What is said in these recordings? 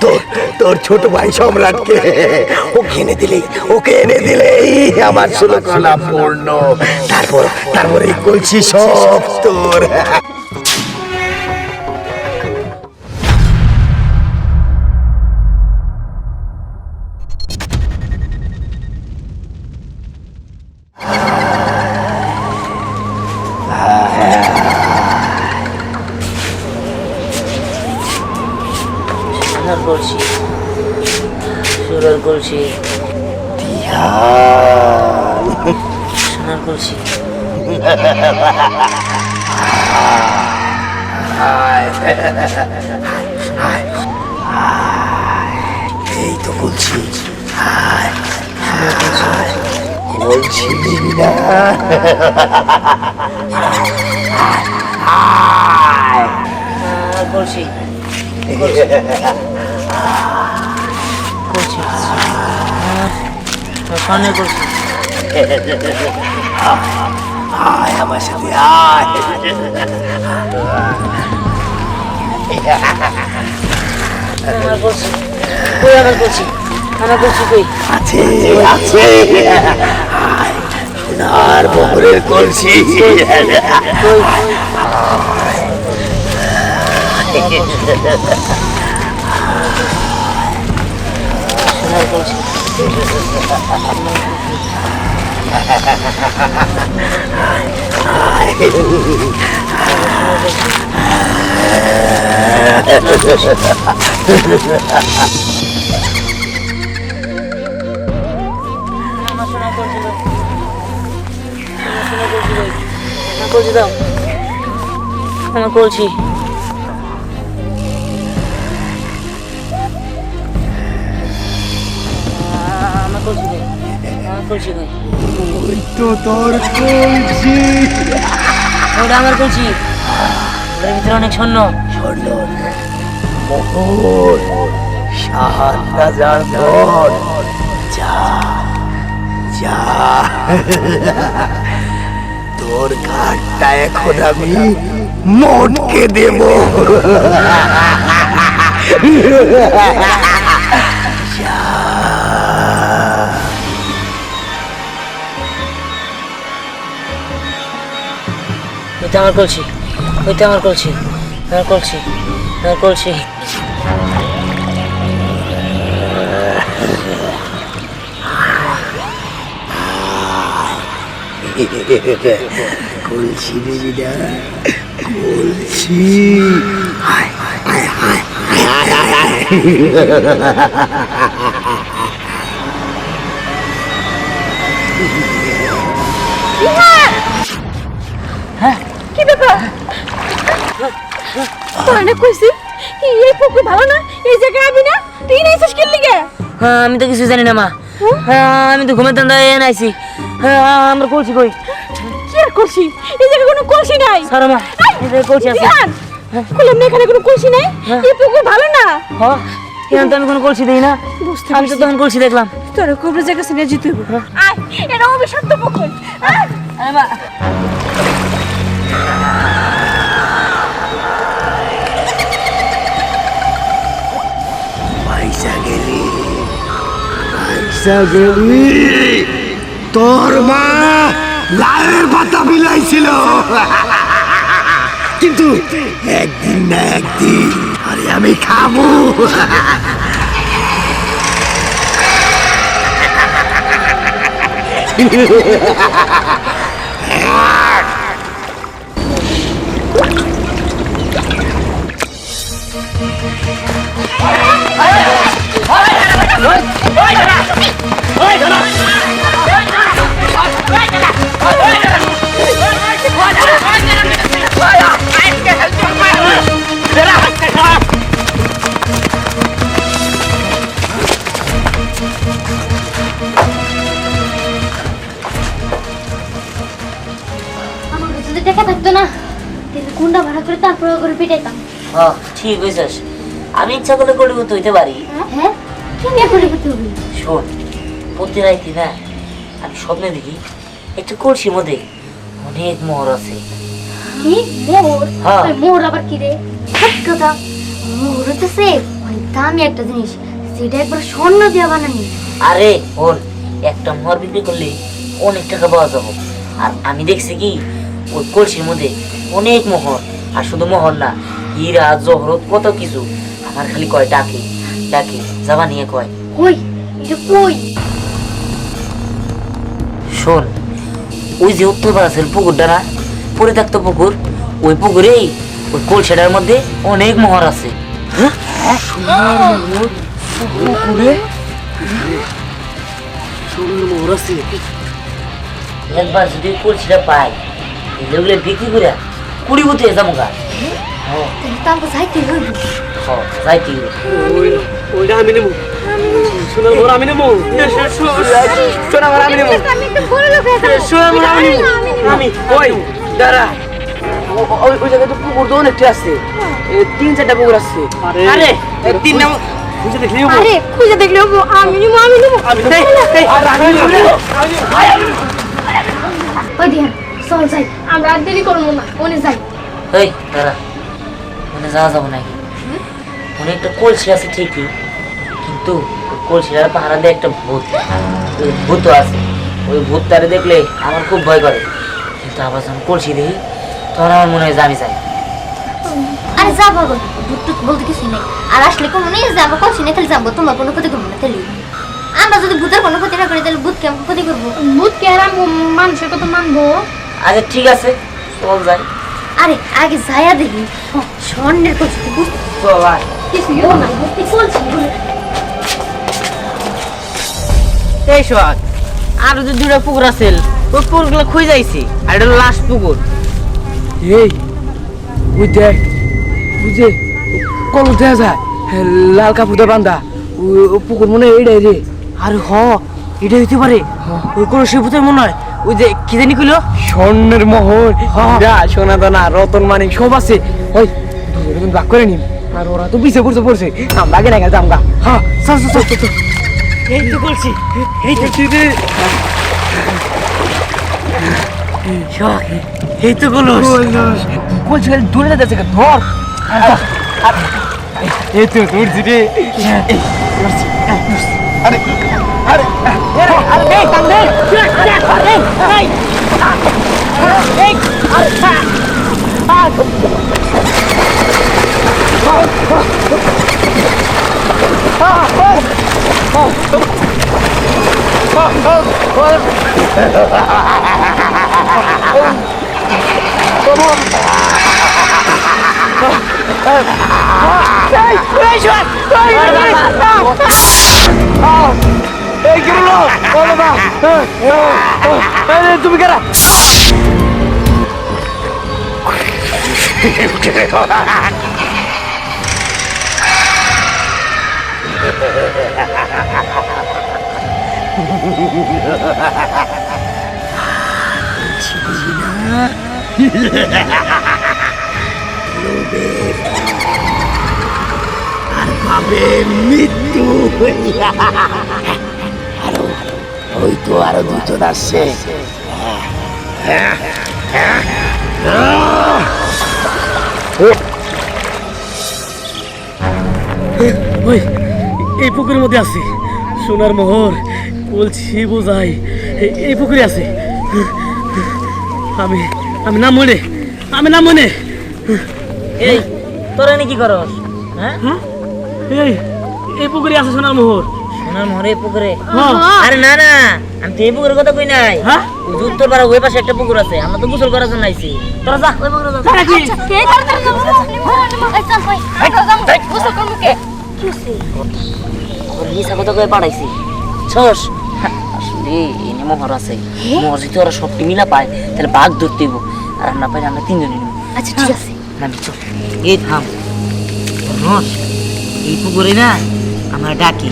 তোর তোর ছোট ভাই সম্রাটকে ওকে এনে দিলেই ওকে এনে দিলেই আমার সুলকলা পূর্ণ তারপর তারপর এই কলছি সব তোর। কলসি সোনার কলসি এই তো বলছি। বলছি না। সোনার কলসি কলসি সোনার কলসি আয় আমার সাথে আয়। আছে আছে। আয়, সোনার বহরের কলসি। কই? আমার কলসি দাও আমার সোনার আমার কলসি কই তো তোর কলসি। ওটা আমার কলসি। ওটার ভিতরে অনেক স্বর্ণ। স্বর্ণ মোহর সাত হাজার ধন। যা যা। তোর কার্ডটা এখন আমি মনকে দেব। ওইটা আমার কলসি। ওইটা আমার কলসি। আমার কলসি। আমার কলসি। কলসি না কলসি। আয় আয় আয় কি ব্যাপার? তোরা কইছি এই এই পুকুর ভালো না? এই জায়গায় আবি না? তুই নাই শেষ করলি গে? হ্যাঁ আমি তো কিছু জানি না মা। হ্যাঁ আমি তো ঘুমের দান্দা এনে আইছি। হ্যাঁ আমার কলসি কই? কি আর করছি এই জায়গায় কোনো কলসি নাই। সারা মা এই যে কলসি আছে। বিহান কইলাম এখানে কোনো কলসি নাই? এই পুকুর ভালো না? হ্যাঁ এখানে তো আমি কোনো কলসি দিই না। আমি তো তখন কলসি দেখলাম। তোর কবরে জায়গা সিনে জিতে আয় এটা অভিশপ্ত পুকুর। আয়। মা। পয়সা তোর মা লালের পাতা বিলাইছিল। কিন্তু একদিন না একদিন আরে আমি খাব। আমার থাকতো না। তাহলে কুন্ডা ভাড়া করে তারপরে করে পিটাইতাম? ঠিক হয়েছিস আমি ইচ্ছা করলে করব হইতে পারি। হ্যাঁ? কি নিয়ে শোন প্রতি রাইতে না আমি স্বপ্নে দেখি একটু কলসির মধ্যে অনেক মোহর আছে। কি? মোহর? হ্যাঁ। মোহর আবার কি রে? সত্যি কথা। মোহর হচ্ছে অনেক দামি একটা জিনিস সেটা একবার স্বর্ণ দিয়ে বানানি আরে ওর একটা মোহর বিক্রি করলে অনেক টাকা পাওয়া যাবে। আর আমি দেখছি কি ওই কলসির মধ্যে অনেক মোহর আর শুধু মোহর না হীরা জহরত কত কিছু। আমার খালি কয় ডাকে ডাকে যাবা নিয়ে কয়। কই? এটা কই? শোন ওই যে উত্তর পাড়াছেন পুকুরটা না পরে থাকতো পুকুর ওই পুকুরেই ওই কলসেটার মধ্যে অনেক মোহর আছে। পুকুরে? মোহর আছে। একবার যদি কলসিটা পাই এগুলো বিক্রি করে কুড়ি বুতে যাব গা। তাহলে যাইতে হইব। যাইতে ওইটা আমি নেব। সোনার মোহর আমি নেব। সোনার মোহর আমি নেব। আমি একটা বড় লোক যাব। সোনার মোহর আমি নেব। আমি ওই দাঁড়া। ওই ওই জায়গায় তো পুকুর তো অনেকটা আছে। তিন চারটা পুকুর আছে। আরে এ, তিন নাম বুঝে দেখলি আরে খুঁজে দেখলে আমি নিবো আমি নিবো। আমি এই, এই, আর আমি নেব। ওই দিহান চল যাই। আমরা আর দেরি করব না। ওনে যাই। এই দাঁড়া। মানে যাওয়া যাব নাকি? মনে একটা কলসি আছে ঠিকই কিন্তু কলসিটার পাহারা দিয়ে একটা ভূত ভূত আছে। ওই ভূতটারে দেখলে আমার খুব ভয় করে। কিন্তু আবার যখন কলসি দেখি তখন আমার মনে হয় যে আমি যাই। আরে যা বাবা ভূত বলতে কিছু নেই। আর আসলে কোনো নেই যে আমরা কষ্ট নেই খালি যাব তোমার কোনো ক্ষতি করব না তাহলে। আমরা যদি ভূতের কোনো ক্ষতি না করি তাহলে ভূত কেমন ক্ষতি করব? ভূত কে আর মানুষের কথা মানবো। আচ্ছা ঠিক আছে চল যাই। আরে আগে যায়া দেখি। স্বর্ণের কষ্ট বুঝতে চল আয় কিছু ও না বুঝতে চলছি এই সোহাগ আর যে দুটা পুকুর আছে ওই পুকুরগুলো খুঁজে যাইছি আর এটা লাস্ট পুকুর এই ওই দেখ বুঝে কলম দেয়া যায় হ্যাঁ, লাল কাপড় বান্ধা পুকুর মনে হয় এটাই রে আরে হ এটা হইতে পারে ওই কোন শিবুতের মনে হয় ওই যে কি জানি কইলো স্বর্ণের মোহর হীরা সোনা দানা রতন মানিক সব আছে ওই ভাগ করে নিন আর ওরা তো পিছে পড়ছে পড়ছে আমরা আগে না গেছে আমরা হ্যাঁ চল চল চল চল এই তো বলছি এই তো রে এই তো বলছ বলছি দূরে না যাচ্ছে ধর এই তো ধরছি রে আরে আরে আরে আরে কাম দে এই এই এই কি বলো ও বাবা এই তুমি কারা পাবে মৃত্যু আরও ওই তো আরও দুজন আসছে ওই এই পুকুরের মধ্যে আছে সোনার মোহর বলছি বোঝাই এই পুকুরে আছে আমি আমি নাম মনে আমি নাম মনে এই তোরা নি কি করস হ্যাঁ এই এই পুকুরে আছে সোনার মোহর সোনার মরে পুকুরে হ্যাঁ আরে না না আমি তো এই পুকুরের কথা কই নাই হ্যাঁ উত্তর পাড়া ওই পাশে একটা পুকুর আছে আমরা তো গোসল করার জন্য আইছি তোরা যা ওই পুকুরে যা কি কথা কয়ে পাঠাইছি আসলে এনে মোহর আছে। মোহর যদি ওরা সবটি মিলা পায় তাহলে বাঘ ধরতে হইব। আর না আমরা নেব আচ্ছা ঠিক আছে। নামি চল। এই থাম। রস এই পুকুরে না আমার ডাকি।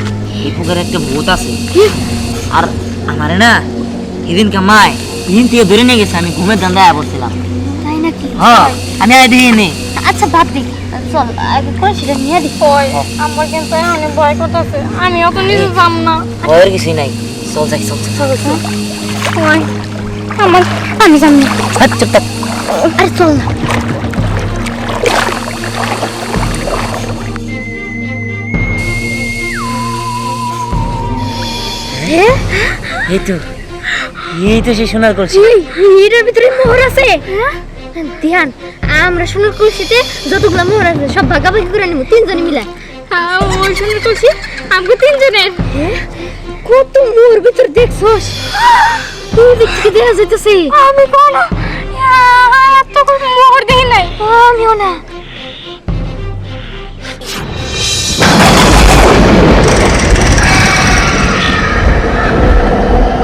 এই পুকুরে একটা ভূত আছে। আর আমারে না এদিন কামায় এদিন থেকে ধরে নিয়ে গেছে। আমি ঘুমের ধান্দায় পড়ছিলাম তাই নাকি? হ্যাঁ আমি আয় দিয়ে নে আচ্ছা বাদ দে। চল আগে কলসিটা নিয়ে দি ওই আমার কিন্তু অনেক ভয় করতেছে। আমি অত নিজে যাম না। ভয়ের কিছুই নাই। চল যাই চল চল চল ওই আমার আমি জানি না। আচ্ছা তা আরে চল না। এই তো এই তো সে সোনার কলসি। এটার ভিতরে মোহর আছে। ধ্যান আমরা সোনার কলসিতে যতগুলো মোহর আছে সব ভাগাভাগি করে নেব তিনজনে মিলে। ওই সোনার কলসি আমাকে তিনজনের কত মোহর ভিতর দেখছস? তুই দেখতে দেখা যাইতেছে? আমি কোন এত মোহর দেখি নাই। আমিও না।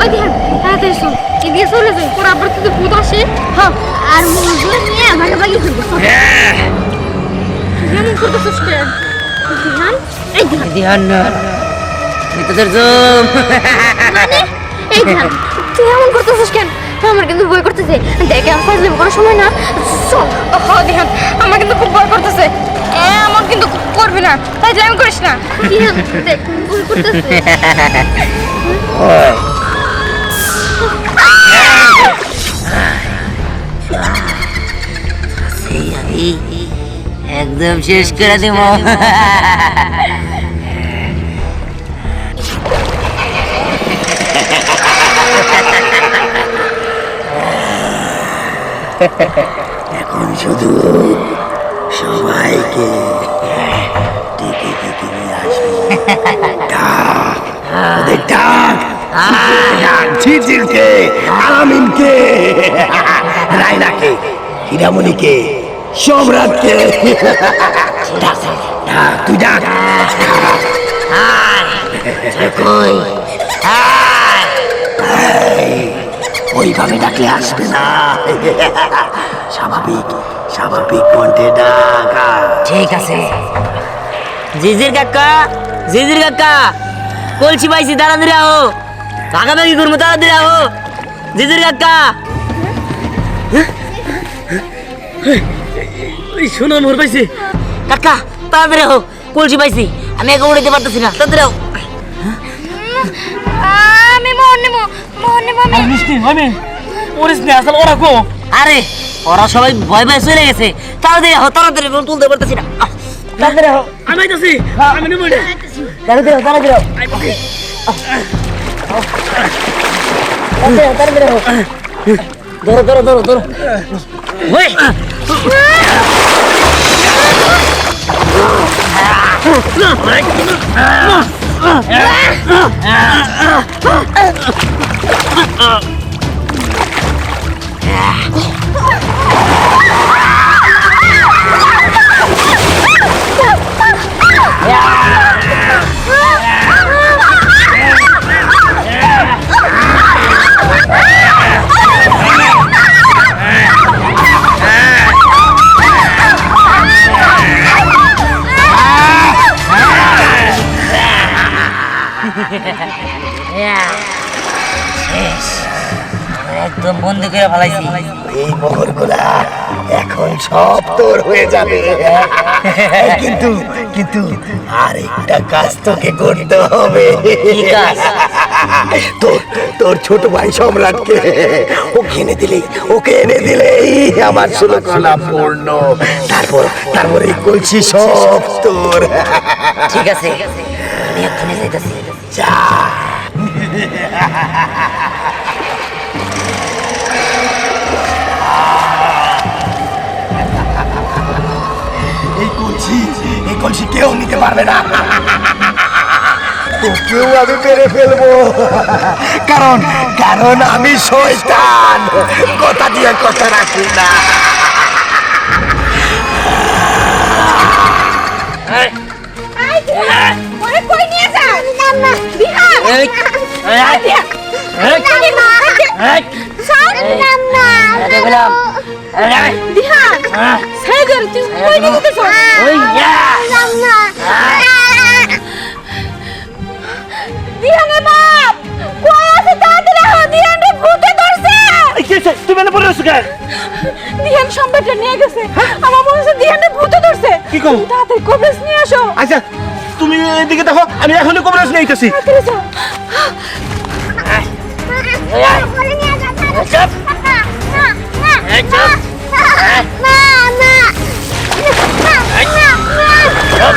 ওই তাড়াতাড়ি শোন। এদিকে চলে যাই পরে আবার তুই ভূত আসে হ্যাঁ আর মোহরগুলো নিয়ে ভাগাভাগি করব কেমন করতেছিস কেন? এই ধ্যান। ধ্যান না। এই তো জম। মানে এই ধ্যান তুই এমন করতেছিস কেন? আমার কিন্তু ভয় করতেছে। দেখে আমি ফাজলে কোনো সময় না। হ ধ্যান আমার কিন্তু খুব ভয় করতেছে। আমার কিন্তু করবি না। তাই জ্যাম করিস না। দেখ করতেছে। আমি একদম শেষ করে দেব। এখন শুধু সবাইকে ঝিরঝিরকে আলামিনকে রায়নাকে হীরামণিকে সম্রাটকে। ডাক ডাক তুই ডাক। কই? ওইভাবে ডাকলে আসবে না। স্বাভাবিক স্বাভাবিক কণ্ঠে ডাকা। ঠিক আছে। জিজির কাকা জিজির কাকা কলসি পাইছি তাড়াতাড়ি আহো ভাগাভাগি করব তাড়াতাড়ি আহো। জিজির কাকা। শোনো মোর পাইছে। কাকা তাড়াতাড়ি আহো কলসি পাইছি। আমি একা উড়াইতে পারতেছি না তাড়াতাড়ি আহো। আমি মোহর নেব মোহর নেব আমি। মিষ্টি আমি ওরিস নে আসলে ওরা কো? আরে ওরা সবাই ভয় ভয় চলে গেছে। তাড়াতাড়ি আহো তাড়াতাড়ি তুলতে পারতেছি না। তাড়াতাড়ি আহো। আমি আইতাছি। আমি নেব তাড়াতাড়ি আহো তাড়াতাড়ি আহো। তাড়াতাড়ি আহো, তাড়াতাড়ি আহো ধরো ধরো ধরো ধরো ওই শেষ একদম বন্ধ করে ফেলাইছি। এই মোহরগুলা এখন সব তোর হয়ে যাবে। কিন্তু কিন্তু আরেকটা কাজ তোকে করতে হবে। তোর তোর ছোট ভাই সম্রাটকে ওকে এনে দিলেই ওকে এনে দিলেই আমার সুলকলা পূর্ণ তারপর তারপর এই কলসি সব তোর। ঠিক আছে। আমি এক্ষুনি যাইতেছি। যা এই কলসি এই কলসি কেউ নিতে পারবে না। কেউ আমি মেরে ফেলব। কারণ কারণ আমি শয়তান। কথা দিয়ে কথা রাখি না। কই তুমি এনে পড়ে আছো দিহান সম্রাটটা নিয়ে গেছে। আমার মনে হচ্ছে দিহানরে ভূতে ধরছে। কি কও? তুমি তাড়াতাড়ি কবরেজ নিয়ে আসো। আচ্ছা। তুমি এদিকে দেখো আমি এখনই কবরেজ নিয়ে আইতাছি। তাড়াতাড়ি যাও এই, চুপ এই চুপ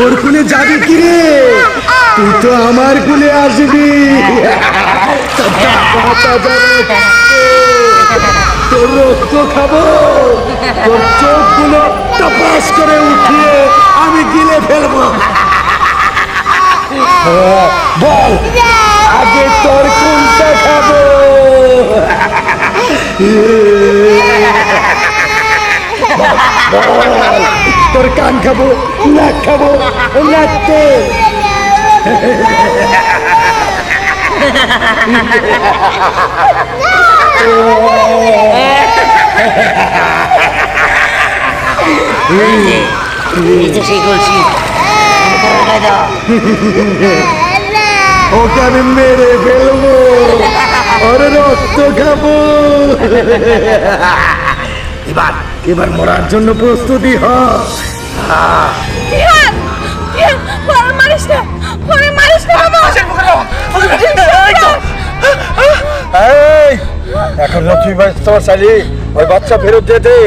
ওর কুলে যাবি কি রে তুই তো আমার কুলে আসবি। তোর রক্ত খাব। তোর চোখগুলো টপাস করে উঠিয়ে আমি গিলে ফেলব। বল, আগে তোর কোনটা খাব? তোর কান খাব, নাক খাব, নাকতে। সেই কলসি ওকে আমি মেরে ফেলব। ওর রক্ত খাব। এবার এবার মরার জন্য প্রস্তুতি হ। মারিস না। এই এখন তুই তোমার শালি ওই বাচ্চা ফেরত দিয়ে দে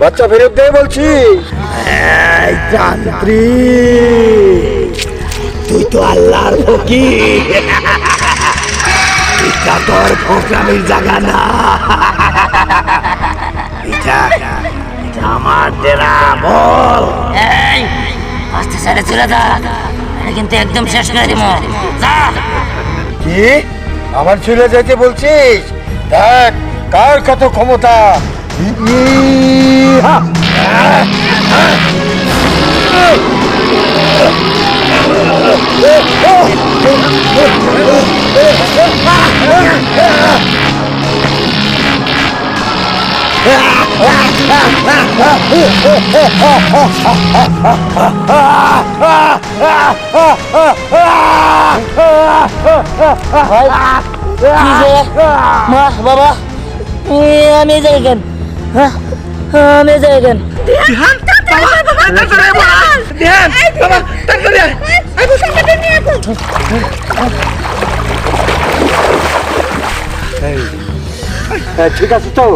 বাচ্চা ফেরত দে বলছি। এই যান্ত্রী তুই তো আল্লাহর ফকির। এটা তোর ফোকরামির জায়গা না। এটা আমার ডেরা বল। এই আস্তে সাইডে চলে যা। কিন্তু একদম শেষ করে দিব। যা। কি? আমার ছেলে যেতে বলছিস? দেখ কার কত ক্ষমতা? ইহা! কি যে মা বাবা আমি জায়গায় কেন হ্যাঁ আমি জায়গায় কেন হ্যাঁ, ঠিক আছে তো?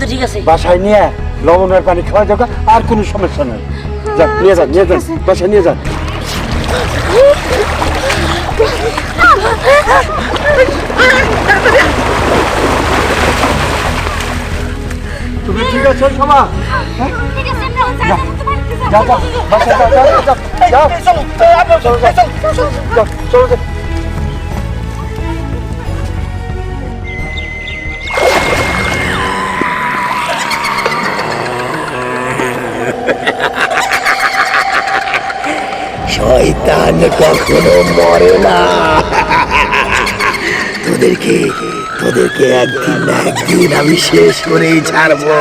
তো ঠিক আছে। বাসায় নিয়ে লবণের পানি খাওয়া যাবে আর কোনো সমস্যা নেই। যান নিয়ে যান নিয়ে যান বাসায় নিয়ে যান তুমি ঠিক আছো। যা যা বাসায় যা যা যা চলো চলো যা চলো। শয়তান কখনো মরে না। তোদেরকে তোদেরকে একদিন না একদিন আমি শেষ করেই ছাড়বো।